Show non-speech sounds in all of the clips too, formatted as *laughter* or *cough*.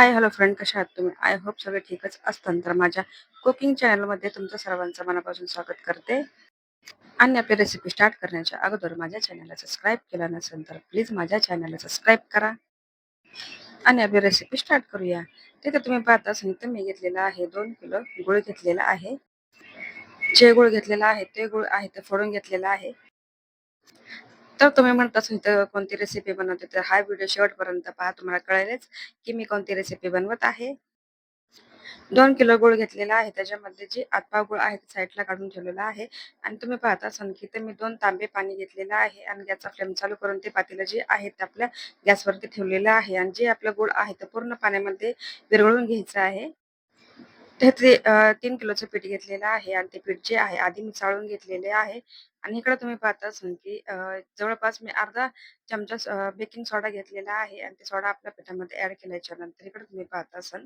Hi hello friend कशा आहात तुम्ही? आय होप सगळे ठीकच असतात तर माझ्या कुकिंग चॅनलमध्ये तुमचं सर्वांचं मनापासून स्वागत करते. आणि आपली रेसिपी स्टार्ट करण्याच्या अगोदर माझ्या चॅनलला सबस्क्राईब केलं नसेल तर प्लीज माझ्या चॅनलला सबस्क्राईब करा. आणि आपली रेसिपी स्टार्ट करूया. तिथे तुम्ही पाहता तर मी घेतलेला आहे दोन किलो गुळ घेतलेला आहे. जे गुळ घेतलेला आहे ते गुळ आहे ते फोडून घेतलेला आहे. तर तुम्ही म्हणत असाल तर कोणती रेसिपी बनवते तर हा व्हिडिओ शेवटपर्यंत पहा तुम्हाला कळेलच की मी कोणती रेसिपी बनवत आहे. दोन किलो गुळ घेतलेला आहे त्याच्यामध्ये जे आतपा गुळ आहे साईडला काढून ठेवलेला आहे. आणि तुम्ही पाहता सनकी की मी दोन तांबे पाणी घेतलेलं आहे आणि गॅसचा फ्लेम चालू करून ते पातेलं जे आहे ते आपल्या गॅसवरती ठेवलेलं आहे. आणि जे आपलं गुळ आहे ते पूर्ण पाण्यामध्ये विरघळून घ्यायचं आहे. ते तीन किलोचं पीठ घेतलेलं आहे आणि ते पीठ जे आहे आधी मी चाळून घेतलेले आहे. आणि इकडे तुम्ही पाहत असाल की जवळपास मी अर्धा चमचा बेकिंग सोडा घेतलेला आहे आणि ते सोडा आपल्या पिठामध्ये ऍड केल्याच्यानंतर इकडे तुम्ही पाहत असाल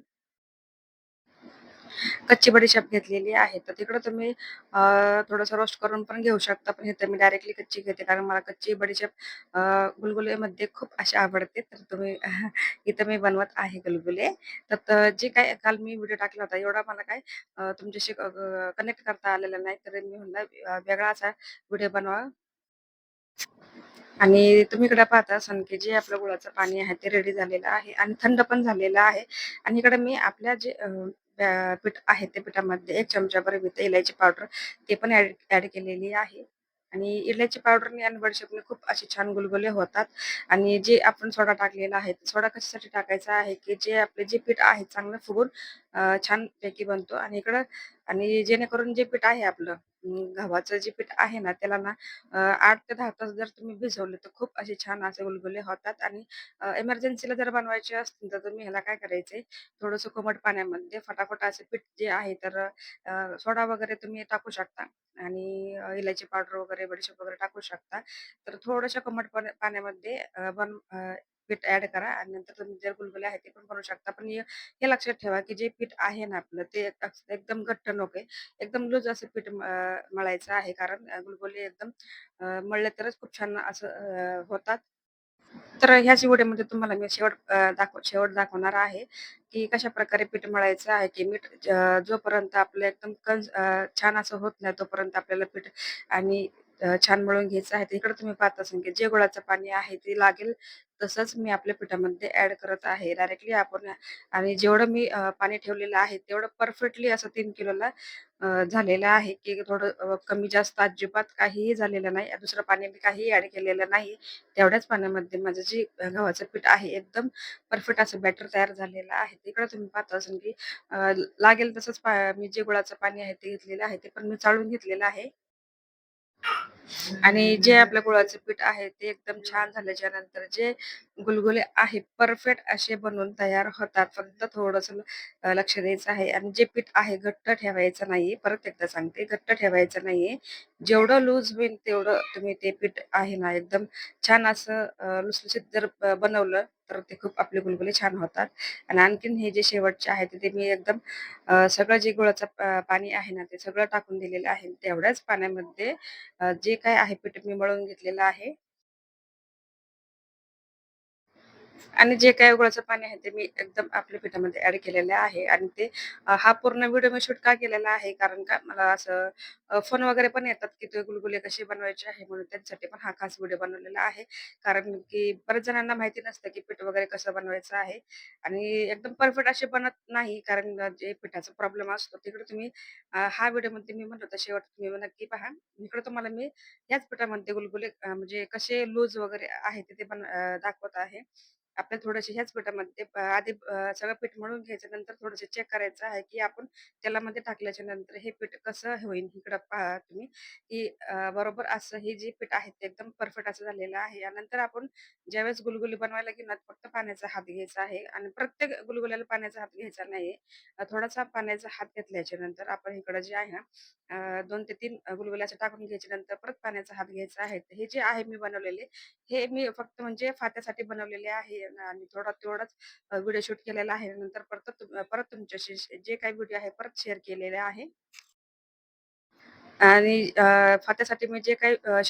कच्ची बडीशेप घेतलेली आहे. तर तिकडं तुम्ही थोडंसं रोस्ट करून पण घेऊ शकता. पण इथं मी डायरेक्टली कच्ची घेते. कारण मला कच्ची बडीशेप गुलगुलेमध्ये खूप अशी आवडते. तर तुम्ही *laughs* इथं मी बनवत आहे गुलगुले. तर जे काय काल मी व्हिडिओ टाकला होता एवढा मला काय तुमच्याशी कनेक्ट करता आलेला नाही. तर मी म्हणलं वेगळा असा व्हिडिओ बनवा. आणि तुम्ही इकडे पाहता असाल की जे आपलं गुळाचं पाणी आहे ते रेडी झालेलं आहे. आणि थंड पण झालेलं आहे. आणि इकडे मी आपल्या जे पीठ आहे ते पिठामध्ये एक चमचाभर इलायची पावडर ते पण ऍड केलेली आहे. आणि इलायची पावडरने आणि बडीशेपने खूप असे छान गुलगुले होतात. आणि जे आपण सोडा टाकलेला आहे सोडा कशासाठी टाकायचा आहे की जे आपले जे पीठ आहे चांगलं फुगून छान पैकी बनतो. आणि इकडं आणि जेणेकरून जे पीठ आहे आपलं गव्हाचं जे पीठ आहे ना त्याला ना आठ ते दहा तास जर तुम्ही भिजवले तर खूप असे छान असे गुलगुले होतात. आणि इमर्जन्सीला जर बनवायचे असतील तर तुम्ही ह्याला काय करायचंय थोडंसं कोमट पाण्यामध्ये फटाफट असे पीठ जे आहे तर सोडा वगैरे तुम्ही टाकू शकता. आणि इलायची पावडर वगैरे बडीशेप वगैरे टाकू शकता. तर थोड्याशा कोमट पाण्यामध्ये बन पीठ ऍड करा आणि नंतर तुम्ही जर गुलगुले आहे ते पण करू शकता. पण हे लक्षात ठेवा की जे पीठ आहे ना आपलं ते एकदम घट्ट नको एकदम लूज असं पीठ मळायचं आहे कारण गुलगुले एकदम मळले तरच खूप छान असं होतात. तर ह्याच व्हिडिओमध्ये तुम्हाला मी शेवट दाखव शेवट दाखवणार आहे की कशा प्रकारे पीठ मळायचं आहे की मीठ जोपर्यंत आपलं एकदम छान असं होत नाही तोपर्यंत आपल्याला पीठ आणि छान मळून घ्यायचं आहे. इकडे तुम्ही पाहत असाल की जे गुळाचं पाणी आहे ते लागेल तसंच मी आपल्या पिठामध्ये ऍड करत आहे. डायरेक्टली आपण आणि जेवढं मी पाणी ठेवलेलं आहे तेवढं परफेक्टली असं तीन किलोला झालेलं आहे की थोडं कमी जास्त अजिबात काहीही झालेलं नाही. दुसरं पाणी मी काही ऍड केलेलं नाही. तेवढ्याच पाण्यामध्ये माझं जे गव्हाचं पीठ आहे एकदम परफेक्ट असं बॅटर तयार झालेलं आहे. तिकडे तुम्ही पाहत असाल की लागेल तसंच मी जे गुळाचं पाणी आहे ते घेतलेलं आहे. ते पण मी चाळून घेतलेलं आहे. आणि जे आपल्या गुळाचं पीठ आहे ते एकदम छान झाल्याच्यानंतर जे गुलगुले आहे परफेक्ट असे बनवून तयार होतात. फक्त थोडस लक्ष द्यायचं आहे. आणि जे पीठ आहे घट्ट ठेवायचं नाही. परत एकदा सांगते घट्ट ठेवायचं नाहीये. जेवढं लूज होईल तेवढं तुम्ही ते पीठ आहे ना एकदम छान असं लुसलुसीत जर बनवलं तर ते खूप आपले गुलगुले छान होतात. आणि आणखीन हे जे शेवटचे आहे ते मी एकदम सगळं जे गुळाचं पाणी आहे ना ते सगळं टाकून दिलेलं आहे. तेवढ्याच पाण्यामध्ये जे काय आहे पीठ मी मळून घेतलेलं आहे. आणि जे काही गुळाचं पाणी आहे ते मी एकदम आपल्या पिठामध्ये ऍड केलेलं आहे. आणि ते हा पूर्ण व्हिडिओ मी शूट का केलेला आहे? कारण का मला असं फोन वगैरे पण येतात की ते गुलगुले कसे बनवायचे आहे म्हणून त्यांच्यासाठी पण हा खास व्हिडिओ बनवलेला आहे. कारण की बरेच जणांना माहिती नसतं की पीठ वगैरे कसं बनवायचं आहे. आणि एकदम परफेक्ट असे बनत नाही कारण जे पिठाचा प्रॉब्लेम असतो तिकडे तुम्ही हा व्हिडिओमध्ये मी म्हणतो शेवट तुम्ही नक्की पहा इकडे तुम्हाला मी याच पिठामध्ये गुलगुले म्हणजे कसे लूज वगैरे आहे ते बन दाखवत आहे. आपल्याला थोडेसे ह्याच पिठामध्ये आधी सगळं पीठ मळून घ्यायचं नंतर थोडंसं चेक करायचं आहे की आपण तेलामध्ये टाकल्याच्या नंतर हे पीठ कसं होईल इकडं पहा तुम्ही की बरोबर असं हे जे पीठ आहे ते एकदम परफेक्ट असं झालेलं आहे. यानंतर आपण ज्यावेळेस गुलगुली बनवायला घेणार फक्त पाण्याचा हात घ्यायचा आहे आणि प्रत्येक गुलगुल्याला पाण्याचा हात घ्यायचा नाही थोडासा पाण्याचा हात घेतल्याच्या नंतर आपण इकडं जे आहे ना दोन ते तीन गुलगुल्याचं टाकून घ्यायच्या नंतर परत पाण्याचा हात घ्यायचा आहे. हे जे आहे मी बनवलेले हे मी फक्त म्हणजे फात्यासाठी बनवलेले आहे. आणि थोडा तेवढाच व्हिडिओ शूट केलेला आहे. नंतर परत परत तुमच्याशी जे काही व्हिडिओ आहे परत शेअर केलेले आहे. आणि अ, फात्यासाठी मी जे काही अ,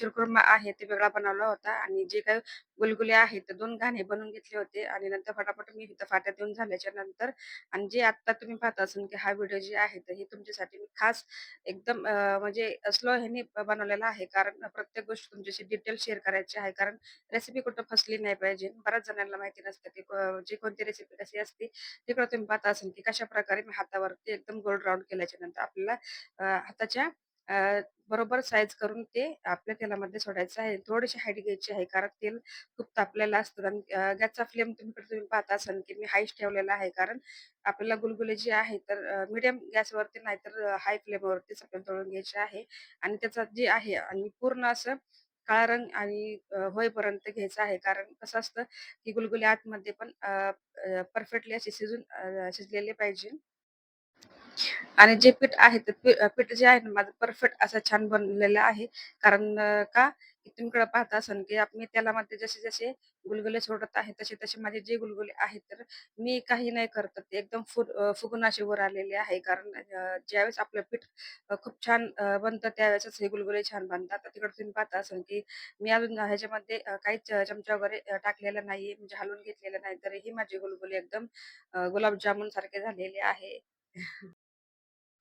आहे ते वेगळा बनवला होता आणि जे काही गुलगुले आहेत ते 2 घाणे बनवून घेतले होते आणि नंतर फटाफट मी इथं फाट्या देऊन झाल्याच्यानंतर आणि जे आत्ता तुम्ही पाहत असाल की हा व्हिडिओ जे आहे तर हे तुमच्यासाठी मी खास एकदम अ, म्हणजे स्लो ह्याने बनवलेला आहे. कारण प्रत्येक गोष्ट तुमच्याशी डिटेल शेअर करायची आहे. कारण रेसिपी कुठं फसली नाही पाहिजे. बऱ्याच जणांना माहिती नसतं की क जी कोणती रेसिपी कशी असते. तिकडं तुम्ही पाहत असाल की कशाप्रकारे मी हातावरती एकदम गोल राउंड केल्याच्यानंतर आपल्याला अ, हाताच्या अ, बरोबर साईज करून ते आपल्या तेलामध्ये सोडायचं आहे. थोडीशी हाईट घ्यायची आहे, कारण तेल खूप तापलेलं असतं आणि अ, गॅसचा फ्लेम तुम्ही तुम्ही पाहत असाल की मी हायच ठेवलेला आहे. कारण आपल्याला गुलगुले जे आहे तर अ, मीडियम गॅसवरती नाहीतर हाय फ्लेमवरतीच आपल्याला तळून घ्यायचे आहे आणि त्याचा जे आहे आणि पूर्ण असं काळा रंग आणि अ, होईपर्यंत घ्यायचा आहे. कारण कसं असतं की गुलगुले आतमध्ये पण परफेक्टली असे शिजून अ, शिजलेले पाहिजे. आणि जे पीठ आहे ते पीठ जे आहे ना माझं परफेक्ट असं छान बनलेलं आहे. कारण का? तुमकडे तुम्ही पाहत की मी तेलामध्ये जसे-जसे गुलगुले सोडत आहे, तसे-तसे माझे जे गुलगुले आहेत, तर मी काही नाही करत. ते एकदम फु फुगून असे वर आलेले आहे. कारण ज्यावेळेस आपलं पीठ खूप छान बनतं त्यावेळेसच हे गुलगुले छान बनतात. तर तिकडे तुम्ही पाहता असाल की मी अजून ह्याच्यामध्ये काहीच चमचा वगैरे टाकलेला नाहीये, म्हणजे हलवून घेतलेला नाही. तरीही माझे गुलगुले एकदम गुलाबजामुन सारखे झालेले आहे. *laughs*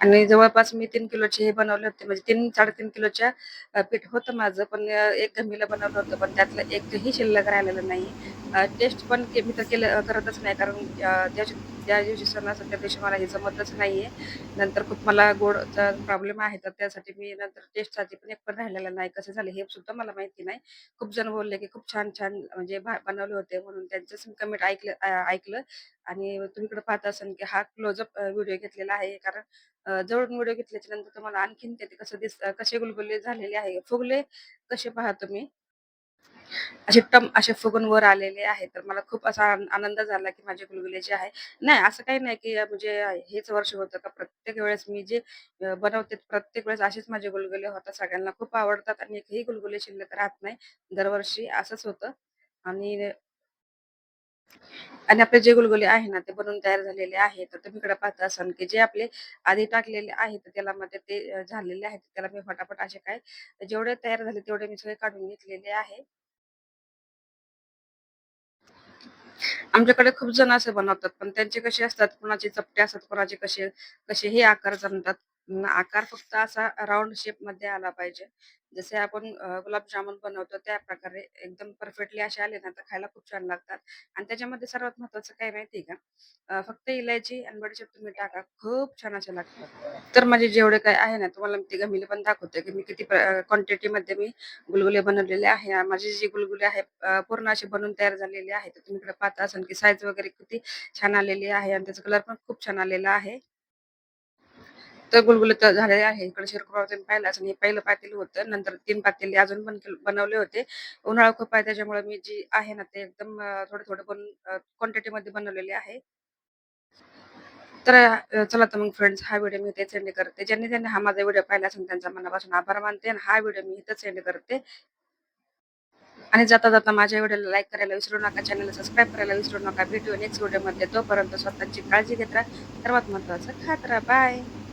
आणि जवळपास मी तीन किलोचे हे बनवले होते. म्हणजे 3-3.5 किलोच्या पीठ होतं माझं. पण एक गमीला बनवलं होतं. पण त्यातलं एकही शिल्लक राहिलेलं नाही. टेस्ट पण के मी तर केलं करतच नाही. कारण ज्या ज्या दिवशी सण असतात त्या दिवशी मला हे जमतच नाही आहे नंतर खूप मला गोडचा प्रॉब्लेम आहे. तर त्यासाठी मी नंतर टेस्टसाठी पण एक पण राहिलेलं नाही. कसं झालं हे सुद्धा मला माहिती नाही. खूप जण बोलले, की खूप छान-छान म्हणजे भा बनवले होते म्हणून त्यांचंच मी कमेंट ऐकलं ऐकलं आणि तुम्ही इकडे पाहत असाल, की हा क्लोजअप व्हिडिओ घेतलेला आहे. कारण जवळून व्हिडिओ घेतल्याच्या नंतर तुम्हाला आणखीन ते कसं दिस कसे गुलगुले झालेले आहे. फुगले कसे पाहतो तुम्ही. असे टम असे फुगून वर आलेले आहे. तर मला खूप असा आन आनंद झाला, की माझे गुलगुले जे आहे नाही असं काही नाही, की म्हणजे हेच वर्ष होतं का प्रत्येक वेळेस मी जे बनवते प्रत्येक वेळेस असेच माझे गुलगुले होतात. सगळ्यांना खूप आवडतात आणि एकही गुलगुले शिल्लक राहत नाही. दरवर्षी असंच होतं आणि आणि आपले जे गुलगुले आहे ना, ते बनवून तयार झालेले आहे. तर तुम्ही इकडे पाहत असाल, की जे आपले आधी टाकलेले आहेत मध्ये ते झालेले आहेत. त्याला मी फटाफट असे काय जेवढे तयार झाले तेवढे मी सगळे काढून घेतलेले आहे. आमच्याकडे खूप जण असे बनवतात, पण त्यांचे कसे असतात, कुणाचे चपटे असतात, कुणाचे कसे कसे हे आकार जमतात. आकार फक्त असा राऊंड शेपमध्ये आला पाहिजे. जसे आपण गुलाबजामुन बनवतो त्या प्रकारे एकदम परफेक्टली असे आले ना, तर खायला खूप छान लागतात. आणि त्याच्यामध्ये सर्वात महत्वाचं काय माहिती आहे का? फक्त इलायची आणि बडीशेप तुम्ही टाका, खूप छान असे लागतात. तर माझे जेवढे काही आहे ना, तुम्हाला मी ते गमिले पण दाखवते, की मी किती क्वांटिटीमध्ये मी गुलगुले बनवलेले आहे. माझे जे गुलगुले आहे पूर्ण असे बनून तयार झालेले आहे तर तुम्ही इकडे पाहता असाल, की साईज वगैरे किती छान आलेली आहे आणि त्याचा कलर पण खूप छान आलेला आहे. तर गुलगुलत झालेले आहे. इकडे शिरखुरमा तुम्ही पाहिलं असेल, हे पहिलं पातेलं होतं. नंतर तीन पातेले अजून पण बनवले होते. उन्हाळा खूप आहे त्याच्यामुळे मी जी आहे ना, ते एकदम थोडं-थोडं बनवून क्वांटिटीमध्ये बनवलेले आहे. तर चला तर मग फ्रेंड्स हा व्हिडिओ मी इथे सेंड करते. ज्यांनी त्यांनी हा माझा व्हिडिओ पाहिला असेल त्यांचा मनापासून आभार मानते आणि हा व्हिडिओ मी इथं सेंड करते. आणि जाता-जाता माझ्या व्हिडिओला लाईक करायला विसरू नका, चॅनलला सबस्क्राईब करायला विसरू नका. व्हिडिओ नेक्स्ट व्हिडिओमध्ये. तोपर्यंत स्वतःची काळजी घेत राहा. सर्वात महत्वाचं खात राहा. बाय.